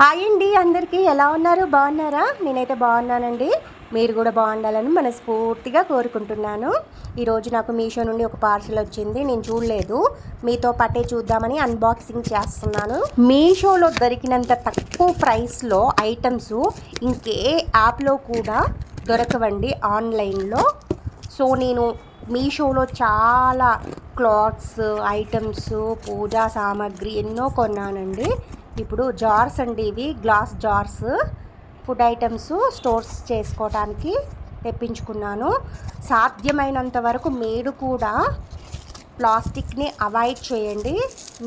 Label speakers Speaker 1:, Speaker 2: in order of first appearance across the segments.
Speaker 1: Hi అండి అందరికీ ఎలా ఉన్నారు? బాగున్నారా? నేనైతే బాగున్నానండి. మీరు కూడా బాగుండాలని మనస్ఫూర్తిగా కోరుకుంటున్నాను. ఈరోజు నాకు మీషో నుండి ఒక పార్సల్ వచ్చింది నేను చూడలేదు. మీతో పట్టే చూద్దామని అన్బాక్సింగ్ చేస్తున్నాను. మీషోలో దొరికినంత తక్కువ ప్రైస్లో ఐటమ్స్ ఇంకే యాప్లో కూడా దొరకవండి ఆన్లైన్లో. సో నేను మీషోలో చాలా క్లాత్స్ ఐటమ్స్ పూజా సామాగ్రి ఎన్నో కొన్నానండి. ఇప్పుడు జార్స్ అండి ఇవి glass jars. Food items stores చేసుకోవడానికి తెప్పించుకున్నాను. సాధ్యమైనంత వరకు మీరు కూడా ప్లాస్టిక్ని అవాయిడ్ చేయండి.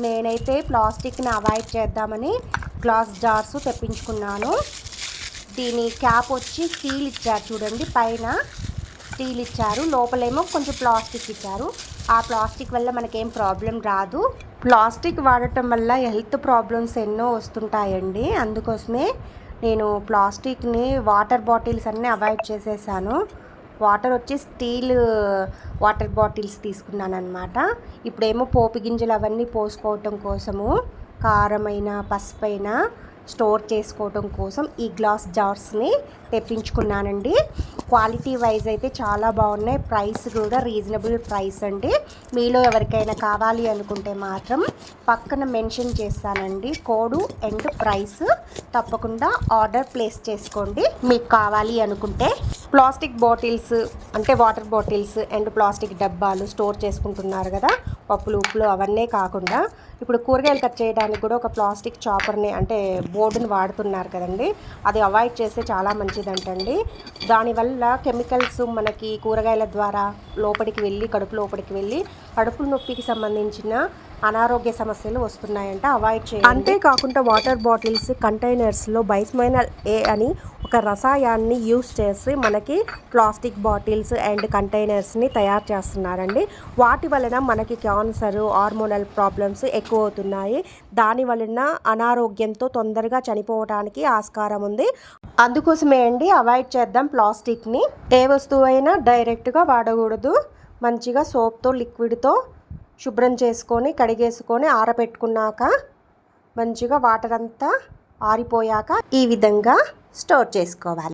Speaker 1: నేనైతే ప్లాస్టిక్ని అవాయిడ్ చేద్దామని గ్లాస్ జార్స్ తెప్పించుకున్నాను. దీని క్యాప్ వచ్చి స్టీల్ ఇచ్చారు చూడండి పైన స్టీల్ ఇచ్చారు లోపలేమో కొంచెం ప్లాస్టిక్ ఇచ్చారు. ఆ ప్లాస్టిక్ వల్ల మనకేం ప్రాబ్లం రాదు. ప్లాస్టిక్ వాడటం వల్ల హెల్త్ ప్రాబ్లమ్స్ ఎన్నో వస్తుంటాయండి. అందుకోసమే నేను ప్లాస్టిక్ని వాటర్ బాటిల్స్ అన్నీ అవాయిడ్ చేసేసాను. వాటర్ వచ్చి స్టీల్ వాటర్ బాటిల్స్ తీసుకున్నాను అనమాట ఇప్పుడేమో పోపు గింజలు అవన్నీ పోసుకోవటం కోసము కారమైన పసుపైన స్టోర్ చేసుకోవటం కోసం ఈ గ్లాస్ జార్స్ని తెప్పించుకున్నానండి. క్వాలిటీ వైజ్ అయితే చాలా బాగున్నాయి. ప్రైస్ కూడా రీజనబుల్ ప్రైస్ అండి. మీలో ఎవరికైనా కావాలి అనుకుంటే మాత్రం పక్కన మెన్షన్ చేస్తానండి. కోడు అండ్ ప్రైస్ తప్పకుండా ఆర్డర్ ప్లేస్ చేసుకోండి. మీకు కావాలి అనుకుంటే ప్లాస్టిక్ బాటిల్స్ అంటే వాటర్ బాటిల్స్ అండ్ ప్లాస్టిక్ డబ్బాలు స్టోర్ చేసుకుంటున్నారు కదా పప్పులు ఉప్పులు అవన్నీ కాకుండా. ఇప్పుడు కూరగాయలు కట్ చేయడానికి కూడా ఒక ప్లాస్టిక్ చాపర్ని అంటే బోర్డుని వాడుతున్నారు కదండి. అది అవాయిడ్ చేస్తే చాలా మంచిదంటండి. దానివల్ల కెమికల్స్ మనకి కూరగాయల ద్వారా లోపలికి వెళ్ళి కడుపు లోపలికి వెళ్ళి కడుపు నొప్పికి సంబంధించిన అనారోగ్య సమస్యలు వస్తున్నాయంట అవాయిడ్ చేయాలి అంతేకాకుండా వాటర్ బాటిల్స్ కంటైనర్స్లో బైస్మైనల్ ఏ అని ఒక రసాయాన్ని యూస్ చేసి మనకి ప్లాస్టిక్ బాటిల్స్ అండ్ కంటైనర్స్ని తయారు చేస్తున్నారండి. వాటి వలన మనకి క్యాన్సర్ హార్మోనల్ ప్రాబ్లమ్స్ ఎక్కువ అవుతున్నాయి దాని వలన అనారోగ్యంతో తొందరగా చనిపోవడానికి ఆస్కారం ఉంది. అందుకోసమే అండి అవాయిడ్ చేద్దాం ప్లాస్టిక్ని. ఏ వస్తువు అయినా డైరెక్ట్గా వాడకూడదు. మంచిగా సోప్తో లిక్విడ్తో శుభ్రం చేసుకొని కడిగేసుకొని ఆరబెట్టుకున్నాక మంచిగా వాటర్ అంతా ఆరిపోయాక ఈ విధంగా స్టోర్ చేసుకోవాలి.